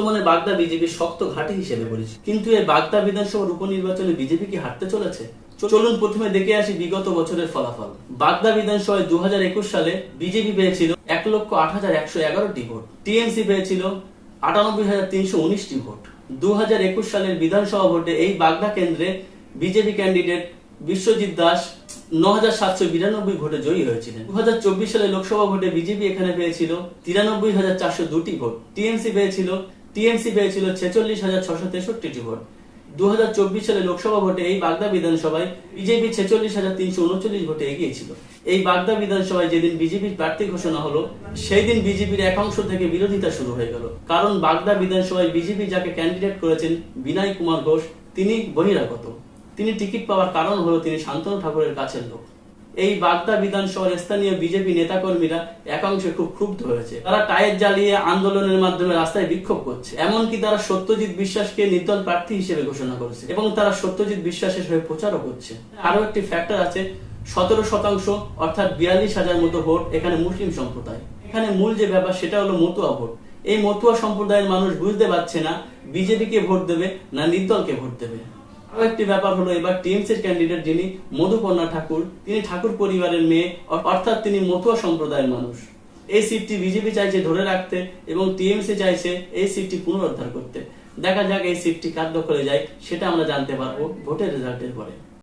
বর্তমানে বাগদা বিজেপি শক্ত ঘাঁটি হিসেবে পরিচিত। কিন্তু এই বাগদা বিধানসভার উপনির্বাচনে বিজেপি কি হারতে চলেছে? চলুন প্রথমে দেখে আসি বিগত বছরের ফলাফল। বাগদা বিধানসভায় দু সালে বিজেপি পেয়েছিল এক লক্ষ আট হাজার একশো এগারোটি ভোট। টিএমসি পেয়েছিল আটানব্বই হাজার তিনশো উনিশটি ভোট। দু হাজার একুশ সালের বিধানসভা ভোটে এই বাগদা কেন্দ্রে বিজেপি ক্যান্ডিডেট বিশ্বজিৎ দাস ন হাজার সাতশো বিরানব্বই ভোটে জয়ী হয়েছিলেন। দু হাজার চব্বিশ সালে লোকসভা ভোটে বিজেপি এখানে পেয়েছিল তিরানব্বই হাজার চারশো দুটি ভোট। টিএমসি পেয়েছিল টিএমসি পেয়েছিল ছেচল্লিশ হাজার ছশো তেষট্টিটি ভোট। দু হাজার চব্বিশ সালে লোকসভা ভোটে এই বাগদা বিধানসভায় বিজেপি ছেচল্লিশ হাজার তিনশো উনচল্লিশ ভোটে এগিয়েছিল। এই বাগদা বিধানসভায় যেদিন বিজেপির প্রার্থী ঘোষণা হলো সেই দিন বিজেপির একাংশ থেকে বিরোধিতা শুরু হয়ে গেল। কারণ বাগদা বিধানসভায় বিজেপি যাকে ক্যান্ডিডেট করেছেন বিনয় কুমার ঘোষ, তিনি বহিরাগত। তিনি টিকিট পাওয়ার কারণ হলো তিনি শান্তনু ঠাকুরের কাছের লোক। এই বাগদা বিধানসভার স্থানীয় বিজেপি নেতাকর্মীরা একাংশে খুব ক্ষুব্ধ হয়েছে। তারা টায়ার জ্বালিয়ে আন্দোলনের মাধ্যমে রাস্তায় বিক্ষোভ করছে। এমনকি তারা সত্যজিৎ বিশ্বাসকে নির্দল প্রার্থী হিসেবে ঘোষণা করেছে এবং তারা সত্যজিৎ বিশ্বাসের হয়ে প্রচারও করছে। আরও একটি ফ্যাক্টর আছে, সতেরো শতাংশ অর্থাৎ বিয়াল্লিশ হাজার মতো ভোট এখানে মুসলিম সম্প্রদায়। এখানে মূল যে ব্যাপার সেটা হলো মতুয়া ভোট। এই মতুয়া সম্প্রদায়ের মানুষ বুঝতে পারছে না বিজেপিকে ভোট দেবে না নির্দলকে ভোট দেবে। আরও একটি ব্যাপার হলো, এবার টিএমসির ক্যান্ডিডেট যিনি মধুপর্ণা ঠাকুর, তিনি ঠাকুর পরিবারের মেয়ে অর্থাৎ তিনি মতুয়া সম্প্রদায়ের মানুষ। এই সিটটি বিজেপি চাইছে ধরে রাখতে এবং টিএমসি চাইছে এই সিটটি পুনরুদ্ধার করতে। দেখা যাক এই সিটটি কার দখলে যায়, সেটা আমরা জানতে পারব ভোটের রেজাল্টের পরে।